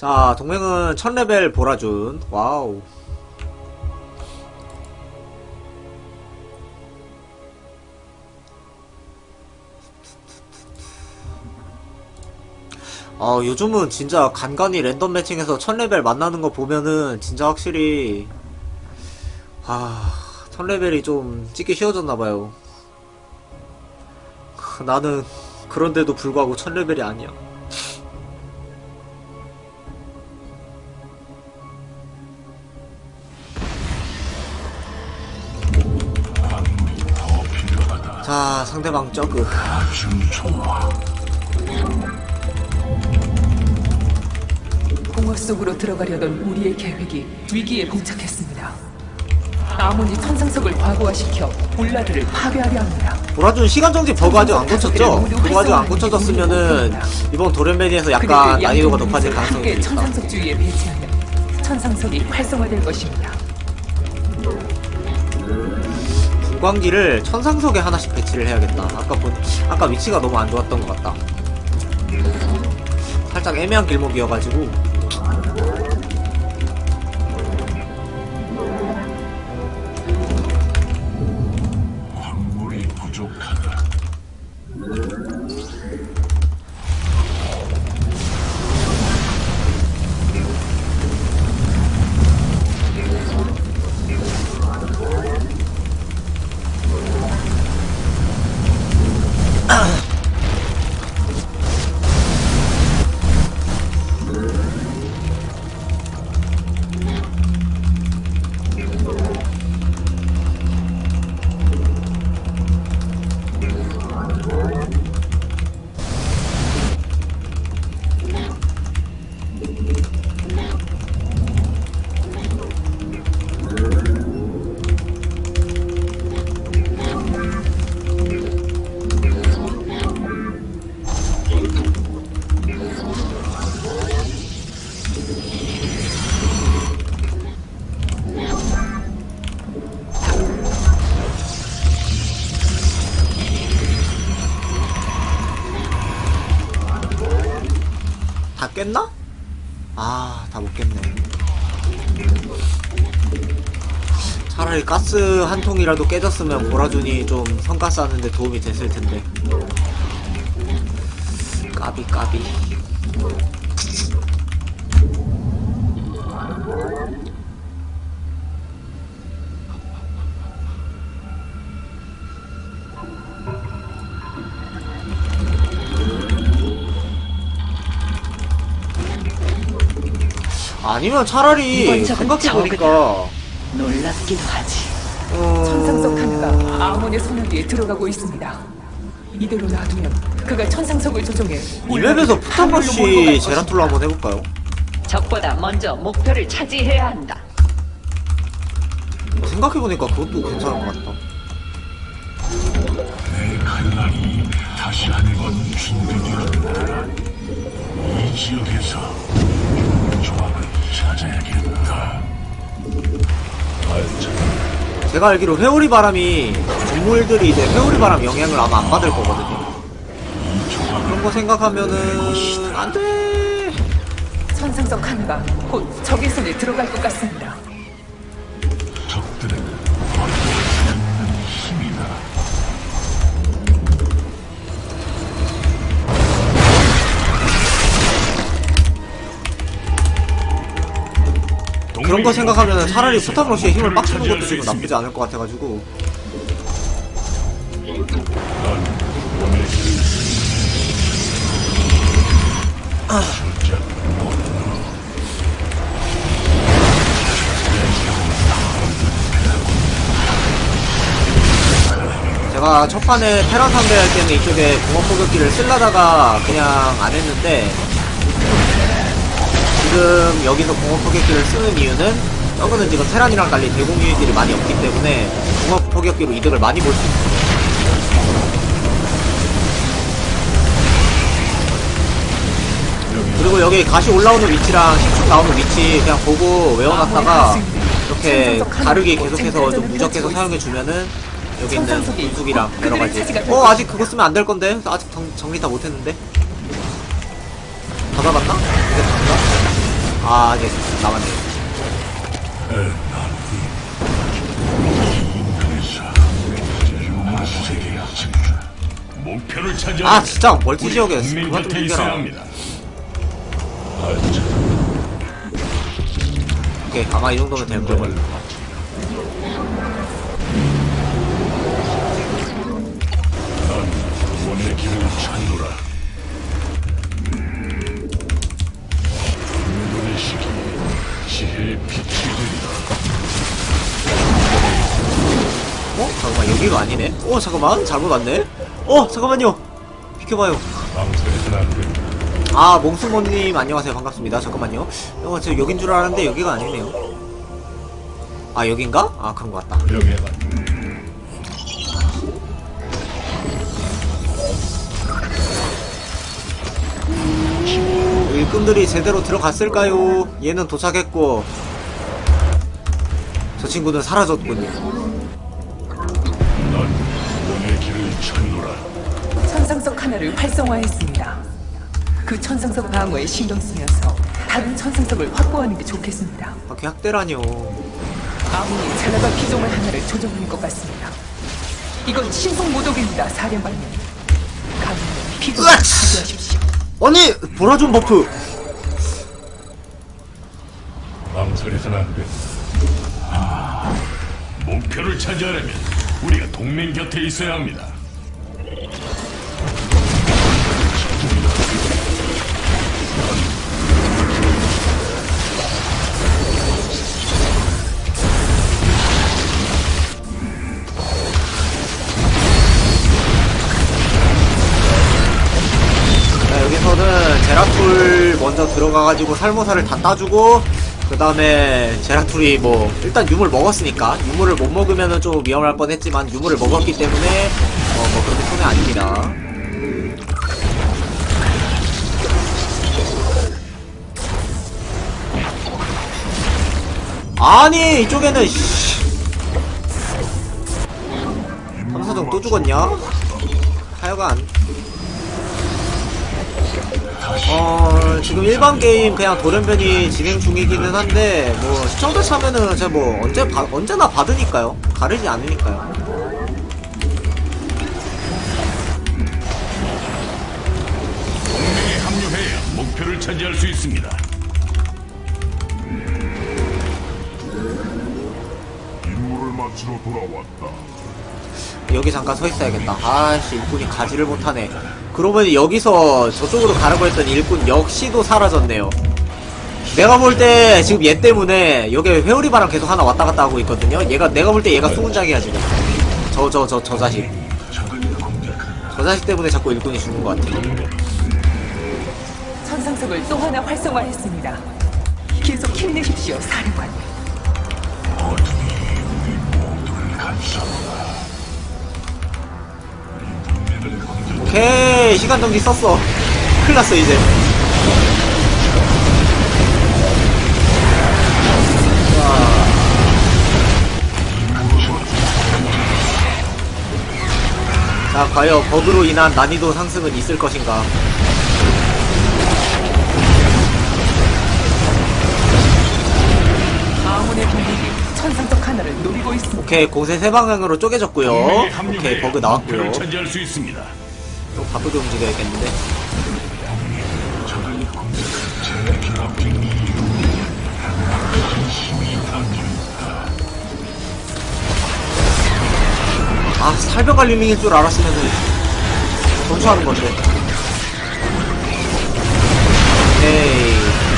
자, 동맹은 1000레벨 보라준. 와우. 어, 요즘은 진짜 간간히 랜덤 매칭에서 1000레벨 만나는 거 보면은 진짜 확실히, 아, 1000레벨이 좀 찍기 쉬워졌나봐요. 나는 그런데도 불구하고 1000레벨이 아니야. 자, 상대방 저그. 공허 속으로 들어가려던 우리의 계획이 위기에 봉착했습니다. 아몬이 천상석을 과부하시켜 볼라드를 파괴하려 합니다. 보라준 시간정지 버그 아직 안 고쳤죠? 그거 아직 안 고쳐졌으면은 이번 도련매니에서 약간 난이도가 높아질 가능성이 있다. 천상석 주위에 배치하면 천상석이 활성화될 것입니다. 분광기를 천상석에 하나씩 배치를 해야겠다. 아까 본, 아까 위치가 너무 안 좋았던 것 같다. 살짝 애매한 길목이어가지고. 차라리 가스 한 통이라도 깨졌으면 보라준이 좀 성가스 하는데 도움이 됐을 텐데. 까비, 까비. 아니면 차라리 생각해보니까 놀랍기도 하지. 어... 천상 석 하나가 아몬의 손 위에 들어가고 있습니다. 이대로 놔두면 그가 천상석을 조종해 이 맵에서 푸탄러시 제라툴로 한번 해볼까요? 적보다 먼저 목표를 차지해야 한다. 생각해보니까 그것도 괜찮은 것 같다. 내 칼날이 다시 한번준 제가 알기로 회오리 바람이 동물들이 이제 회오리 바람 영향을 아마 안 받을 거거든요. 그런 거 생각하면은 안 돼. 천상석 하나가 곧 적의 손에 들어갈 것 같습니다. 그런 거 생각하면은 차라리 푸탄러시의 힘을 빡치는 것도 지금 나쁘지 않을 것 같아가지고. 제가 첫 판에 테란 상대할 때는 이쪽에 공업 포격기를 쓸라다가 그냥 안 했는데 지금 여기서 공업 포격기를 쓰는 이유는 저거는 지금 테란이랑 달리 대공 유닛들이 많이 없기 때문에 공업 포격기로 이득을 많이 볼 수 있어요. 그리고 여기 가시 올라오는 위치랑 식축 나오는 위치 그냥 보고 외워놨다가 이렇게 다르게 계속해서 좀 누적해서 사용해주면은 여기 있는 분수기랑 여러 가지 어 아직 그거 쓰면 안 될 건데 아직 정, 정리 다 못했는데 다 잡았나? 아 이제 남았네. 목표를 차지하려면 아 진짜 멀티 지역에 그만 좀 합니다. 오케이 아마 이 정도면 될 거예요 원의 길을 찾노라. 되리라. 어? 잠깐만 여기가 아니네 어 잠깐만 잘못 왔네 어 잠깐만요 비켜봐요. 아 몽수모님 안녕하세요 반갑습니다 잠깐만요 어, 저 여긴 줄 알았는데 여기가 아니네요 아 여긴가? 아 그런 것 같다 명예만 일꾼들이 제대로 들어갔을까요? 얘는 도착했고 저 친구는 사라졌군요 난 원의 길을 찾노라. 천상석 하나를 활성화했습니다. 그 천상석 방어에 신경 쓰면서 다른 천상석을 확보하는 게 좋겠습니다. 아 계약대라뇨 아무리 젤라가 피조물 하나를 조종하는 것 같습니다. 이건 신속 모독입니다, 사령관님. 가능한 피조물! 파괴하십시오. 아니 보라존 버프 망설여서는 안 된다. 목표를 차지하려면 우리가 동맹 곁에 있어야 합니다. 자, 여기서는 제라툴 먼저 들어가가지고 살모사를 다 따주고 그 다음에 제라툴이 뭐 일단 유물 먹었으니까 유물을 못 먹으면은 좀 위험할 뻔했지만 유물을 먹었기 때문에 어 뭐 그렇게 손해 아닙니다. 아니 이쪽에는 씨. 탐사정 또 죽었냐? 하여간 어, 지금 일반 게임 그냥 돌연변이 진행 중이기는 한데, 뭐, 시청자 참여는 제가 뭐, 언제, 바, 언제나 받으니까요. 가르지 않으니까요. 합류해야 목표를 차지할 수 있습니다. 임무를 마치러 돌아왔다. 여기 잠깐 서 있어야겠다. 아씨, 일꾼이 가지를 못하네. 그러고 보니 여기서 저쪽으로 가라고 했던 일꾼 역시도 사라졌네요. 내가 볼 때 지금 얘 때문에 여기 회오리바람 계속 하나 왔다 갔다 하고 있거든요. 얘가, 내가 볼 때 얘가 수문장이야, 지금. 저, 저, 저, 저 자식. 저 자식 때문에 자꾸 일꾼이 죽는 것 같아. 천상석을 또 하나 활성화했습니다. 계속 힘내십시오, 사령관님. 오케이 시간 정지 썼어. 큰일 났어 이제. 자 과연 버그로 인한 난이도 상승은 있을 것인가? 아몬의 병력이 천상석 하나를 노리고 있습니다. 오케이 공세 세 방향으로 쪼개졌고요. 오케이 버그 나왔고요. 수 있습니다. 또 바쁘게 움직여야겠는데. 아 살벽 알리밍일 줄 알았으면 전수하는 건데. 오케이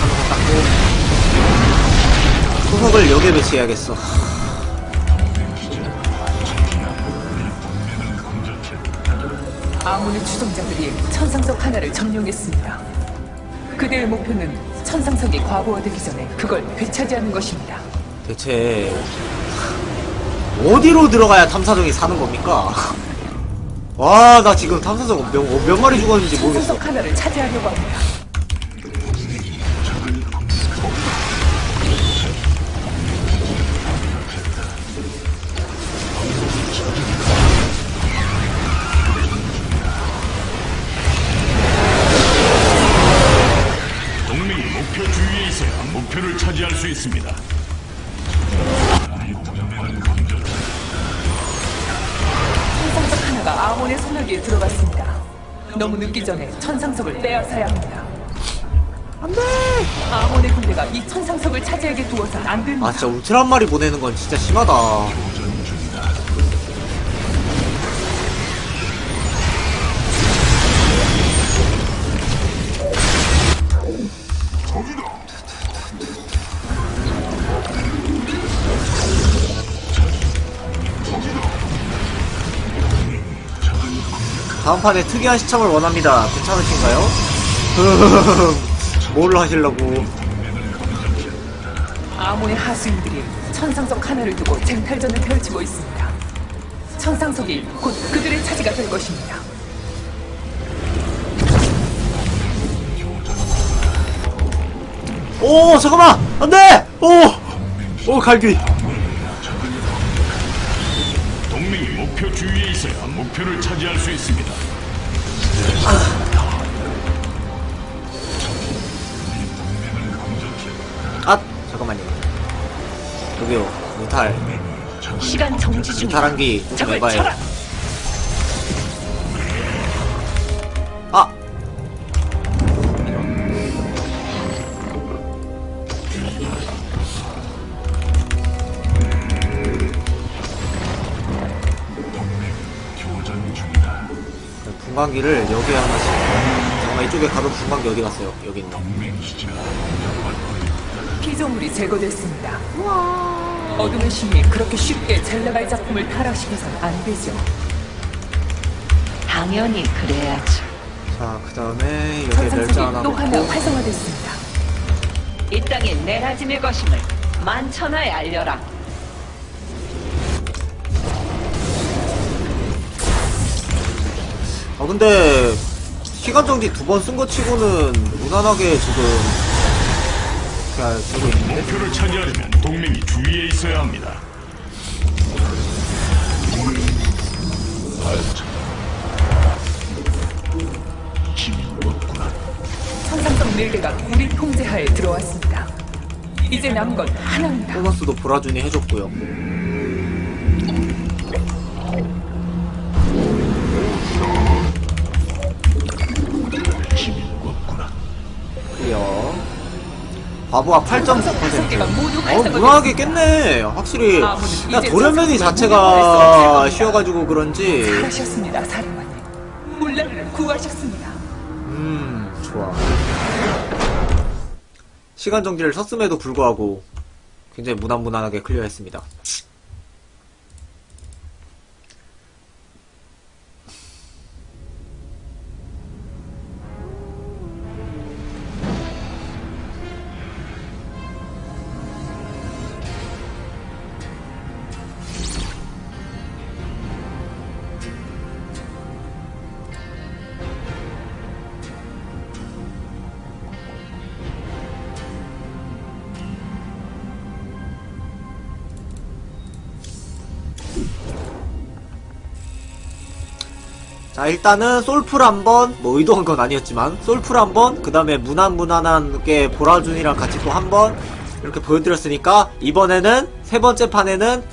한번 닦고. 소석을 여기에 배치해야겠어 아몬의 추종자들이 천상석 하나를 점령했습니다. 그들의 목표는 천상석이 과부하되기 전에 그걸 되찾이하는 것입니다. 대체 어디로 들어가야 탐사정이 사는 겁니까? 와 나 지금 탐사정 몇, 몇 마리 죽었는지 모르겠어 천상석 하나를 차지하려고 합니다. 수 있습니다. 천상석 하나가 아몬의 소나기에 들어갔습니다. 너무 늦기 전에 천상석을 빼앗아야 합니다. 안돼! 아몬의 군대가 이 천상석을 차지하게 두어선 안 됩니다. 아 진짜 울트라 한 마리 보내는 건 진짜 심하다 다음 판에 특이한 시청을 원합니다. 괜찮으신가요? 뭘 하시려고? 아몬의 하수인들이 천상석 하나를 두고 쟁탈전을 펼치고 있습니다. 천상석이 곧 그들의 차지가 될 것입니다. 오 잠깐만 안돼 오오 갈기 동맹이 목표 주위에 있어야 목표를 차지할 수 있습니다. 아 잠깐만요 여기요 무탈 시간 정지 중. 무탈한기 좀 적을 해봐요 쳐라. 분광기를 여기에 하나씩 잠깐만 이쪽에 가도 분광기 어디 갔어요 여기 있네 피조물이 제거됐습니다. 어둠의 신이 그렇게 쉽게 젤라갈 작품을 타락시켜서는 안 되죠. 당연히 그래야죠. 자그 다음에 여기 멸자 하나 또 하나 활성화됐습니다. 이 땅이 내라짐의 것임을 만천하에 알려라. 아 근데 시간 정지 두 번 쓴 거 치고는 무난하게 지금 그냥 되고 있는데 목표를 차지하려면 동맹이 주위에 있어야 합니다. 천상석 4개가 우리 통제하에 들어왔습니다. 이제 남은 건 하나입니다. 보너스도 보라준이 해줬고요 바보가 8.9% 모두 어 활성화됐습니다. 무난하게 깼네. 확실히. 아무튼 야 이제 도련면이 자체가 쉬어가지고 그런지. 잘하셨습니다, 사령관님. 물란을 구하셨습니다. 음 좋아. 시간 정지를 썼음에도 불구하고 굉장히 무난무난하게 클리어했습니다 자 일단은 솔풀 한번 뭐 의도한 건 아니었지만 솔풀 한번 그 다음에 무난무난하게 보라준이랑 같이 또 한번 이렇게 보여드렸으니까 이번에는 세 번째 판에는